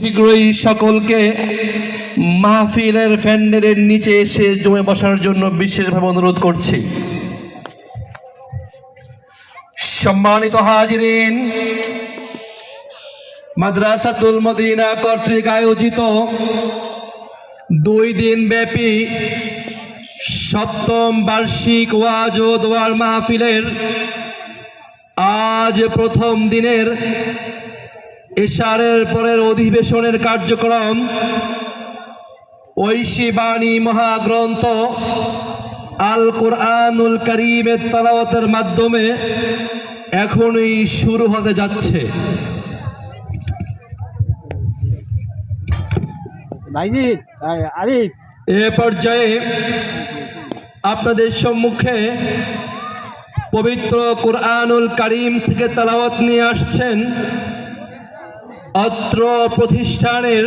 শীঘ্রই সকলকে মাহফিলের ফ্যান্ডেলের নিচে এসে জমে বসার জন্য বিশেষভাবে অনুরোধ করছি। সম্মানিত হাজিরিন, মাদ্রাসাতুল মদিনা কর্তৃক আয়োজিত দুই দিন ব্যাপী সপ্তম বার্ষিক ওয়াজ ও দোয়ার মাহফিলের আজ প্রথম দিনের এশারের পরের অধিবেশনের কার্যক্রম ঐশী বাণী মহাগ্রন্থ আল কোরআনুল করিমের তালাওয়াতের মাধ্যমে এখনই শুরু হতে যাচ্ছে। এ পর্যায়ে আপনাদের সম্মুখে পবিত্র কোরআনুল করিম থেকে তালাওয়াত নিয়ে আসছেন অত্র প্রতিষ্ঠানের